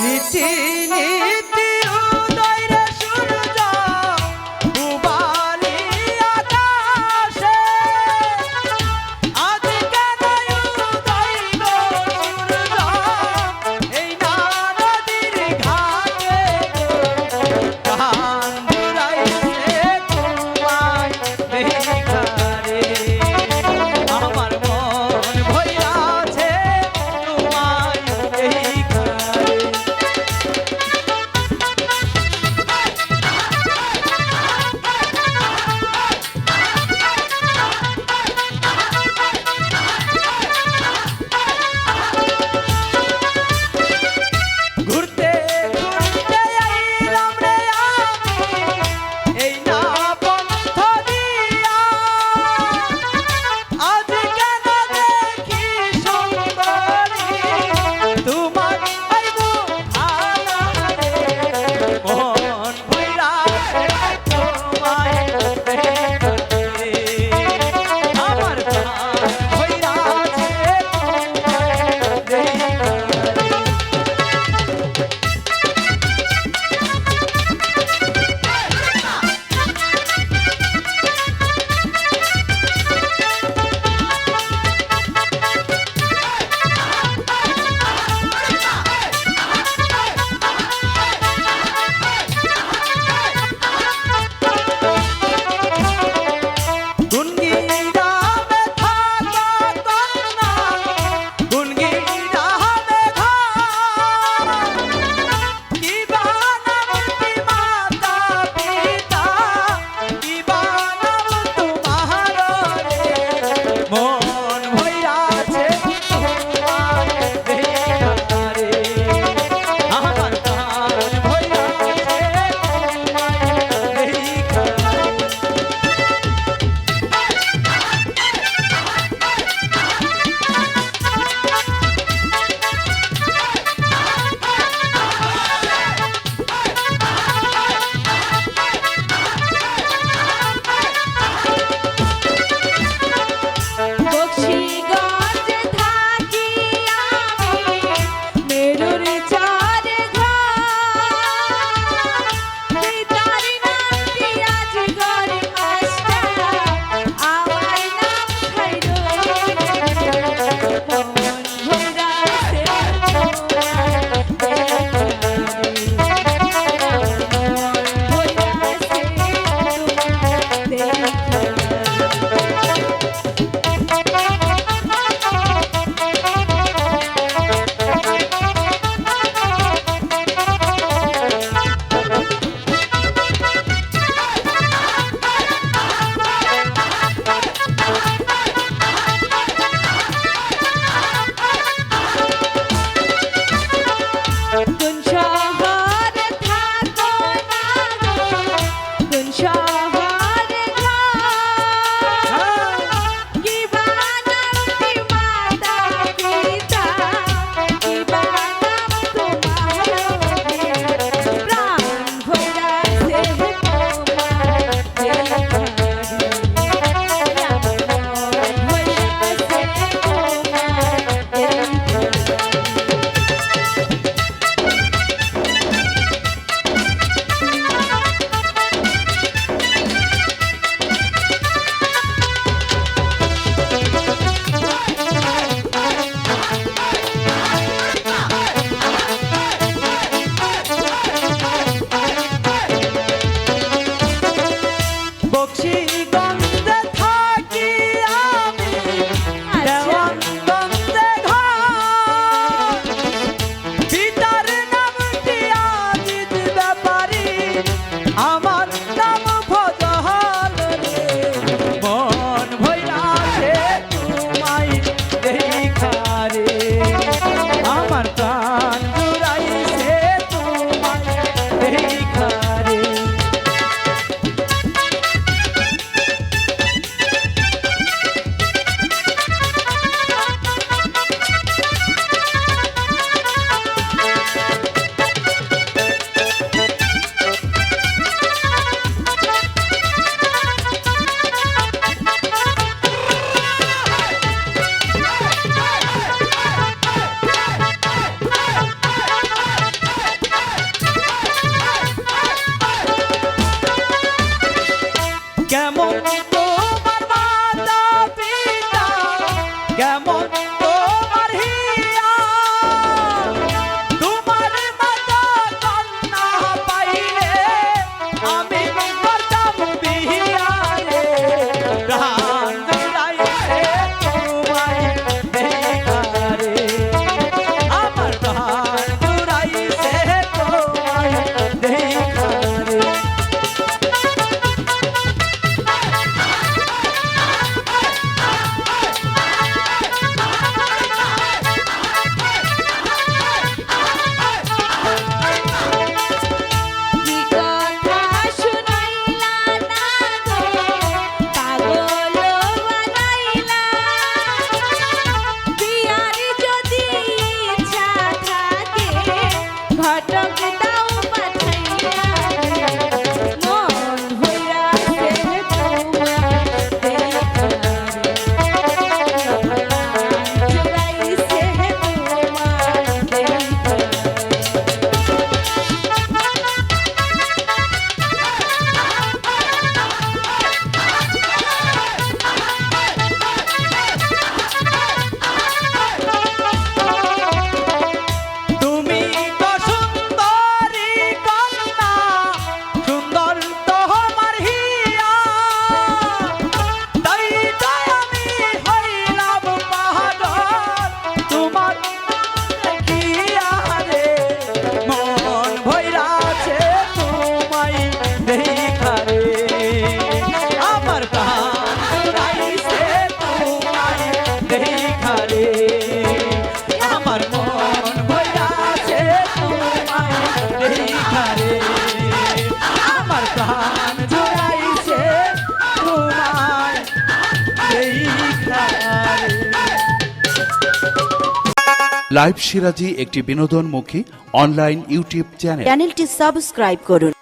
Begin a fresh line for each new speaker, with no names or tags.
নীতি নীতি রে। আমার মন বইরাছে তোমার দেখা আমার প্রাণ জোড়াইছে তোমার
লাইভ সিরাজি একটি বিনোদনমুখী অনলাইন ইউটিউব চ্যানেল
চ্যানেলটি সাবস্ক্রাইব করুন।